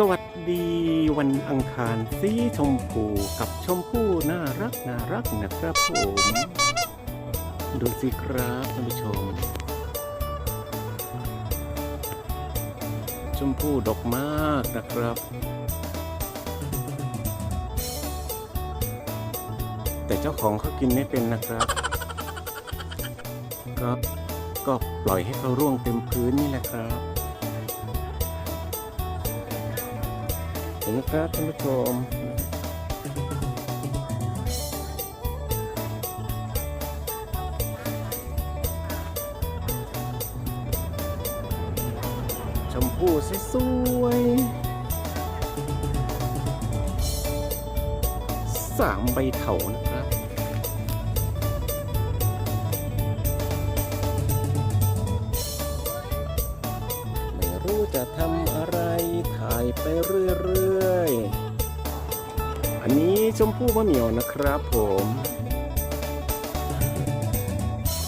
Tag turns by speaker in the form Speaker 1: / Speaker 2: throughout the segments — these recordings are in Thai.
Speaker 1: สวัสดีวันอังคารสีชมพูกับชมพู่น่ารักน่ารักนะครับผม ดูสิครับท่านผู้ชม ชมพู่ดกมากนะครับ แต่เจ้าของเขากินไม่เป็นนะครับก็ก็ปล่อยให้เขาร่วงเต็มพื้นนี่แหละครับ ห็นไหมครับท่านผู้ชมชมพู่สวยสามใบเถานะครับไม่รู้จะทำ ไปเรื่อยๆ อันนี้ชมพู่มะเหมี่ยวนะครับผม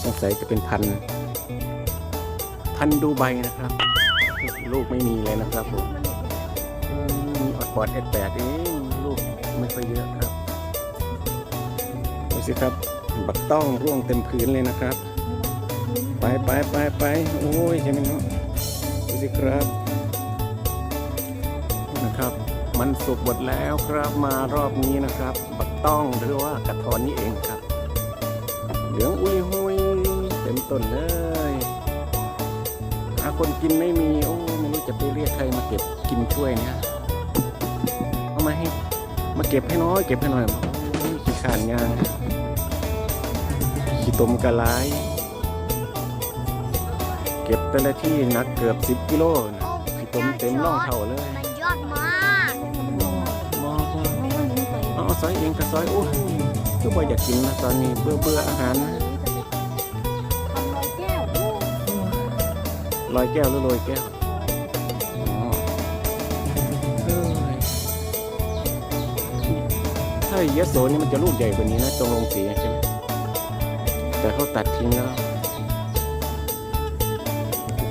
Speaker 1: สงสัยจะเป็นพันธุ์พันดูใบนะครับ ลูกไม่มีเลยนะครับผมอืมอดปอดเอ็ดแปดเองลูกไม่ค่อยเยอะครับดูสิครับ บักต้องร่วงเต็มพื้นเลยนะครับ ไปไปไปไปโอ้ยใช่ไหมเนาะดูสิครับ นะครับ มันสุกหมดแล้วครับมารอบนี้นะครับบักต้องหรือว่ากระทอนนี่เองครับ เหลืองอุ้ยหุยเต็มต้นเลยหาคนกินไม่มีโอ้ไม่รู้จะไปเรียกใครมาเก็บกินช่วยเนี่ยเอามาให้มาเก็บให้น้อยเก็บให้หน่อยขี้ขานงานขี้ตมกระไรเก็บแต่ละที่หนักเกือบ 10 กิโลนะพี่ต้มเต็มร่องเท่าเลย ซอยเองก็ซอยโอ้ยคือบ่อยากกินนะตอนนี้เบื่อเบื่ออาหารนะ
Speaker 2: ทำลอยแก้ว
Speaker 1: ลอยแก้วหรือโรยแก้วอ๋อเอ้ยถ้ายะโสนี่มันจะลูกใหญ่กว่านี้นะตรงลงสีใช่ไหมแต่เขาตัดทิ้งแล้วครับ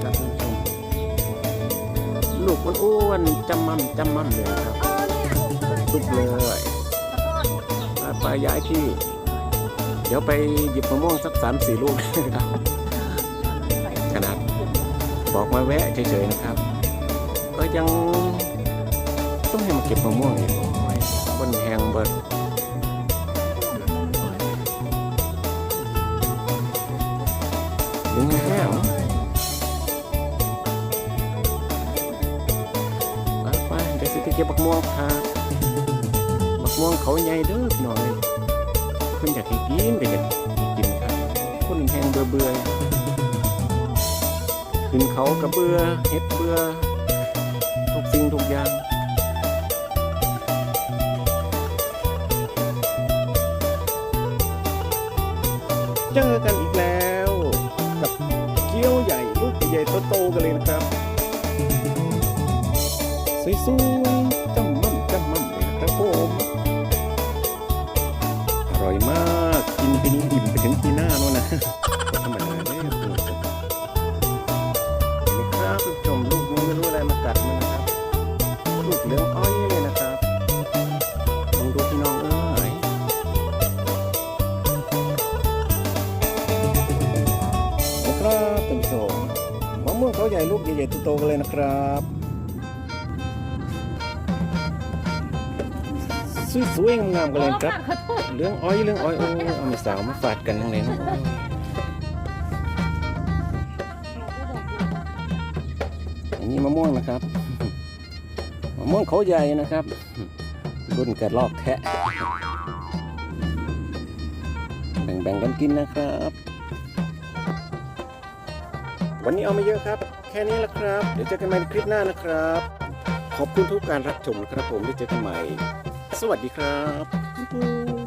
Speaker 1: ท่านผู้ชมลูกมันอ้วนๆจำมั่มจำมั่มเลยครับ
Speaker 2: เออเนี่ย
Speaker 1: ตุบเลย ไปย้ายที่ เดี๋ยวไปหยิบมะม่วงสักสามสี่ลูกนะครับขนาดบอกมาแวะเฉยๆนะครับก็ยังต้องให้มาเก็บมะม่วงอีกบนแหงเบิดดึงแห้งไปไปเดี๋ยวสิไปเก็บบักม่วงครับ ม่วงเขาใหญ่เด้อพี่น้อยเพิ่นอยากให้กินก็อยากกินครับคนแหงเบื่อเบื่อขึ้นเขากระเบื่อเฮ็ดเบื่อทุกสิ่งทุกอย่างเจอกันอีกแล้วกับเกี๊ยวใหญ่ลูกใหญ่โตๆกันเลยนะครับสวย ธรรมดาเลยคุณผู้ชมนี่ครับคุณผู้ชมลูกนี้ไม่รู้อะไรมากัดมันนะครับ ลูกเหลืองอ้อยเลยนะครับลองดูพี่น้องเอ้ยนะครับท่านผู้ชมมะม่วงเขาใหญ่ลูกใหญ่ๆโตๆกันเลยนะครับ สวยๆงามๆกันเลยครับ เรื่องอ้อยเรื่องอ้อยโอ้เอามาสาวมาฝาดกันยังไงเนาะอันนี้มะม่วงนะครับมะม่วงเขาใหญ่นะครับ รุ่นกระลอกแทะแบ่งๆกันกินนะครับ วันนี้เอามาเยอะครับ แค่นี้แหละครับ เดี๋ยวเจอกันใหม่ในคลิปหน้านะครับ ขอบคุณทุกการรับชมนะครับผมได้เจอกันใหม่ สวัสดีครับ